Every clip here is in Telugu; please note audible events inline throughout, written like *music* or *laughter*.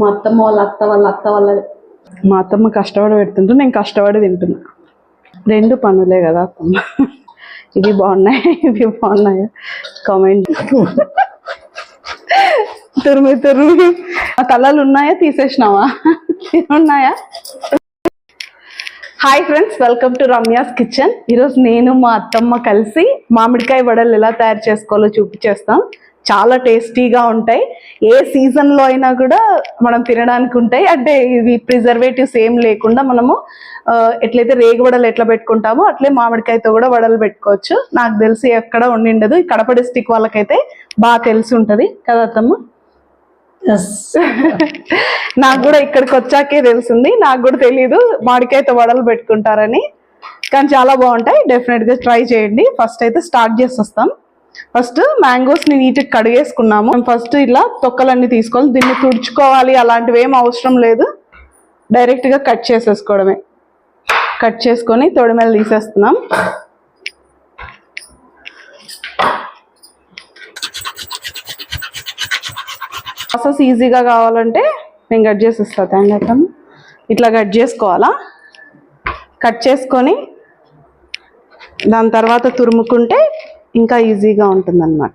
మా అత్తమ్మ వాళ్ళ అత్త వాళ్ళ అత్త వాళ్ళ మా అత్తమ్మ కష్టపడి పెడుతుంటే నేను కష్టపడి తింటున్నా. రెండు పనులే కదా అత్తమ్మ. ఇవి బాగున్నాయి? ఇవి బాగున్నాయి? కామెంట్. తురిమి తురిమి. ఆ కళ్ళలు ఉన్నాయా? తీసేసినావా? ఉన్నాయా? Hi friends welcome to Ramya's kitchen ఈరోజు నేను మా అత్తమ్మ కలిసి మామిడికాయ వడలు ఎలా తయారు చేసుకోవాలో చూపించేస్తాం. చాలా టేస్టీగా ఉంటాయి. ఏ సీజన్లో అయినా కూడా మనం తినడానికి ఉంటాయి. అంటే ఇవి ప్రిజర్వేటివ్స్ ఏం లేకుండా మనము ఎట్లయితే రేగు వడలు ఎట్లా పెట్టుకుంటామో అట్లే మామిడికాయతో కూడా వడలు పెట్టుకోవచ్చు. నాకు తెలిసి ఎక్కడ ఉండిండదు. కడప డిస్టిక్ వాళ్ళకైతే బాగా తెలిసి ఉంటుంది. కదా అత్తమ్మ? *laughs* నాకు కూడా ఇక్కడికి వచ్చాకే తెలిసింది. నాకు కూడా తెలియదు మామిడికాయతో వడలు పెట్టుకుంటారని. కానీ చాలా బాగుంటాయి. డెఫినెట్గా ట్రై చేయండి. ఫస్ట్ అయితే స్టార్ట్ చేసి వస్తాం ఫస్ట్ మ్యాంగోస్ని నీట్గా కడిగేసుకున్నాము. ఫస్ట్ ఇలా తొక్కలన్నీ తీసుకోవాలి. దీన్ని తుడుచుకోవాలి అలాంటివి ఏం అవసరం లేదు. డైరెక్ట్గా కట్ చేసేసుకోవడమే. కట్ చేసుకొని తొడిమెలు తీసేస్తున్నాం. ప్రాసెస్ ఈజీగా కావాలంటే నేను కట్ చేసి ఇస్తాను తండ్రి ఇట్లా కట్ చేసుకోవాలా? కట్ చేసుకొని దాని తర్వాత తురుముకుంటే ఇంకా ఈజీగా ఉంటుందన్నమాట.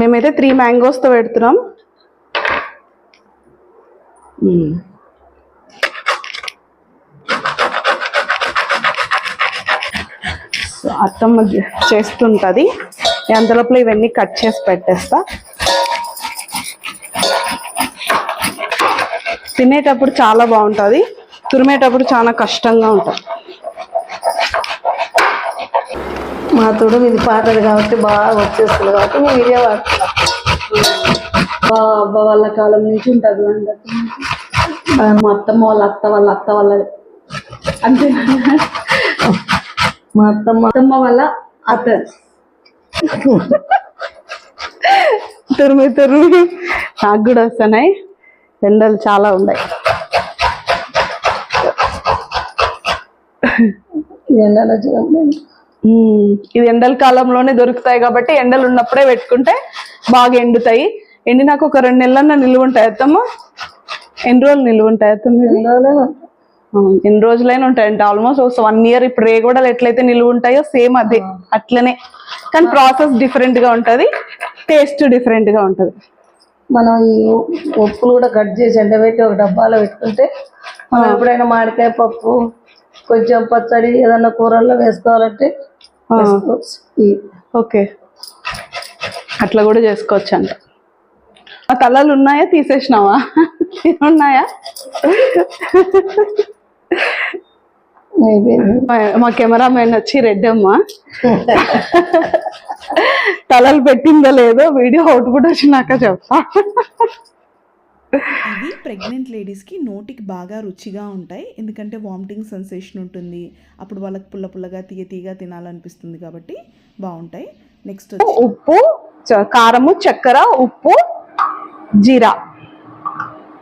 మేమైతే త్రీ మ్యాంగోస్తో పెడుతున్నాం. అత్తమ్మ చేస్తుంటుంది. చేస్తుంటది అంతలోపల ఇవన్నీ కట్ చేసి పెట్టేస్తా. తినేటప్పుడు చాలా బాగుంటుంది. తురిమేటప్పుడు చాలా కష్టంగా ఉంటుంది. మా తోడు ఇది పాతది కాబట్టి బాగా వచ్చేస్తుంది కాబట్టి మేము ఇదే వాడుతున్నాం. అబ్బ వాళ్ళ కాలం నుంచి ఉంటుంది మా అత్తమ్మ వాళ్ళ అత్త వాళ్ళ అత్త వాళ్ళ అంతే. మా అత్తమ్మ అత్తమ్మ వాళ్ళ అత్త. తురిమి తురిమి. నాకు కూడా వస్తున్నాయి. ఎండలు చాలా ఉన్నాయి. ఎండలో చూడండి. ఇది ఎండల కాలంలోనే దొరుకుతాయి కాబట్టి ఎండలు ఉన్నప్పుడే పెట్టుకుంటే బాగా ఎండుతాయి. ఎండినాక ఒక రెండు నెలలన్నా నిలువ ఉంటాయి అత్తమ్మ. ఎన్ని రోజులు నిలువ ఉంటాయి అత్తమ్మ ఎన్ని రోజులైనా ఉంటాయంట. ఆల్మోస్ట్ వన్ ఇయర్ ఇప్పుడు రేగోడలు ఎట్లయితే నిలువ ఉంటాయో సేమ్ అదే. అట్లనే. కానీ ప్రాసెస్ డిఫరెంట్గా ఉంటది. టేస్ట్ డిఫరెంట్గా ఉంటది. మనం ఈ ఉప్పులు కూడా కట్ చేసి ఎండబెట్టి ఒక డబ్బాలో పెట్టుకుంటే మనం ఎప్పుడైనా మామిడికాయ పప్పు కొంచెం పచ్చడి ఏదన్నా కూరల్లో వేసుకోవాలంటే ఓకే. అట్లా కూడా చేసుకోవచ్చు అంట ఆ తలలు ఉన్నాయా? తీసేసినావా? ఉన్నాయా మా కెమెరామెన్ వచ్చి రెడ్డమ్మ *laughs* తలలు పెట్టిందో లేదో వీడియో అవుట్పుట్ వచ్చినాక చెప్తా. ఇవి ప్రెగ్నెంట్ లేడీస్కి నోటికి బాగా రుచిగా ఉంటాయి. ఎందుకంటే వామిటింగ్ సెన్సేషన్ ఉంటుంది. అప్పుడు వాళ్ళకి పుల్ల పుల్లగా తీయ తీయగా తినాలనిపిస్తుంది కాబట్టి బాగుంటాయి. నెక్స్ట్ ఉప్పు చ- కారము చక్కెర ఉప్పు జీరా.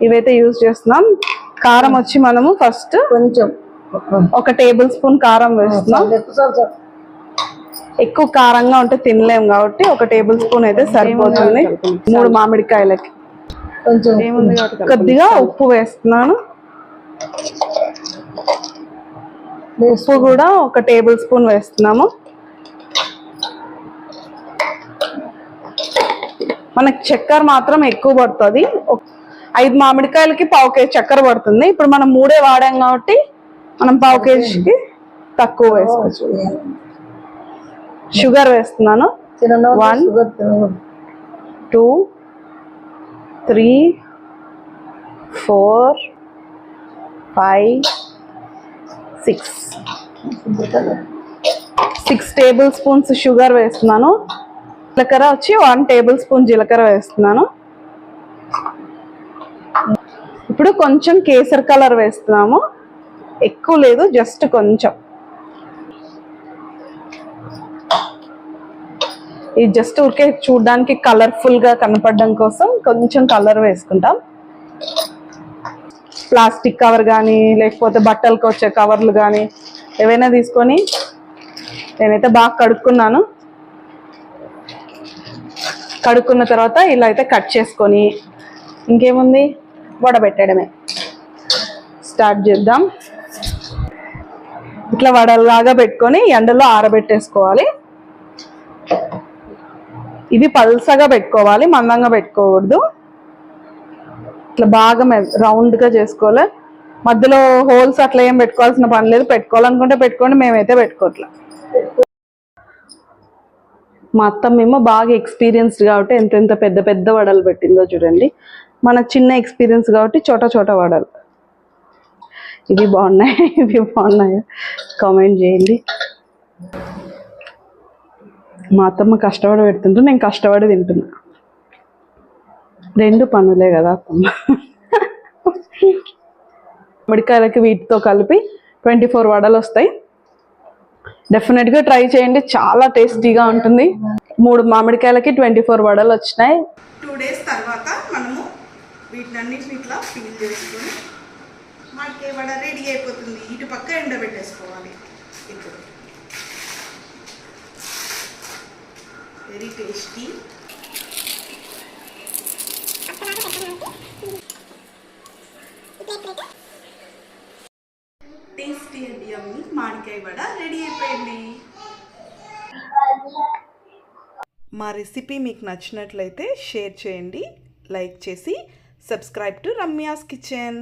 ఇవైతే యూజ్ చేస్తున్నాం. కారం వచ్చి మనము ఫస్ట్ కొంచెం. ఒక టేబుల్ స్పూన్ కారం వేస్తున్నాం. ఎక్కువ కారంగా ఉంటే తినలేం కాబట్టి ఒక టేబుల్ స్పూన్ అయితే సరిపోతుంది. మూడు మామిడికాయలకి. కొంచెం కొద్దిగా ఉప్పు వేస్తున్నాను. ఉప్పు కూడా ఒక టేబుల్ స్పూన్ వేస్తున్నాము. మనకి చక్కెర మాత్రం ఎక్కువ పడుతుంది. ఐదు మామిడికాయలకి పావు కేజీ చక్కెర పడుతుంది. ఇప్పుడు మనం మూడే వాడాం కాబట్టి మనం పావు కేజీకి తక్కువ వేసుకోవచ్చు. షుగర్ వేస్తున్నాను. తినకూడదు. Two three four five six six table spoons sugar వేస్తున్నాను. జీలకర్ర వచ్చి వన్ టేబుల్ స్పూన్ జీలకర్ర వేస్తున్నాను. ఇప్పుడు కొంచెం కేసర్ కలర్ వేస్తున్నాము. ఎక్కువ లేదు జస్ట్ కొంచెం. ఇది జస్ట్ ఊరికే చూడడానికి కలర్ఫుల్గా కనపడడం కోసం కొంచెం కలర్ వేసుకుంటాం. ప్లాస్టిక్ కవర్ కానీ లేకపోతే బట్టలకు వచ్చే కవర్లు కానీ ఏవైనా తీసుకొని నేనైతే బాగా కడుక్కున్నాను. కడుక్కున్న తర్వాత ఇలా అయితే కట్ చేసుకొని ఇంకేముంది? వడబెట్టడమే స్టార్ట్ చేద్దాం. ఇట్లా వడలాగా పెట్టుకొని ఎండలో ఆరబెట్టేసుకోవాలి. ఇది పల్సగా పెట్టుకోవాలి మందంగా పెట్టుకోకూడదు. ఇట్లా బాగా రౌండ్గా చేసుకోవాలి. మధ్యలో హోల్స్ అట్లా ఏం పెట్టుకోవాల్సిన పని లేదు. పెట్టుకోవాలనుకుంటే పెట్టుకోండి మేమైతే పెట్టుకోవట్లా. మా అత్తమ్మేమో బాగా ఎక్స్పీరియన్స్డ్ కాబట్టి ఎంత ఎంత పెద్ద పెద్ద వడలు పెట్టిందో చూడండి. మనకు చిన్న ఎక్స్పీరియన్స్ కాబట్టి చోట చోట వడలు. ఇవి బాగున్నాయి? *laughs* ఇవి బాగున్నాయి? కామెంట్ చేయండి. మా అత్తమ్మ కష్టపడి పెడుతుంటే నేను కష్టపడి తింటున్నా. రెండు పనులే కదా అత్తమ్మ. మిడికాయలకి వీటితో కలిపి ట్వంటీ ఫోర్ వడలు వస్తాయి. డెఫినెట్గా ట్రై చేయండి చాలా టేస్టీగా ఉంటుంది. మూడు మామిడికాయలకి ట్వంటీ ఫోర్ వడలు వచ్చినాయి. టూ డేస్ తర్వాత మనము వీటినన్నిటిని ఇట్లా ఫీల్ చేసుకొని మామిడికాయ వడ రెడీ అయిపోతుంది ఇటు పక్క ఎండబెట్టేసుకోవాలి ఇప్పుడు వెరీ టేస్టీ. టేస్టీ అండి యమ్మీ మామిడికాయ వడ రెడీ అయిపోయింది. మా రెసిపీ మీకు నచ్చినట్లయితే షేర్ చేయండి లైక్ చేసి సబ్స్క్రైబ్ టు రమ్యాస్ కిచెన్.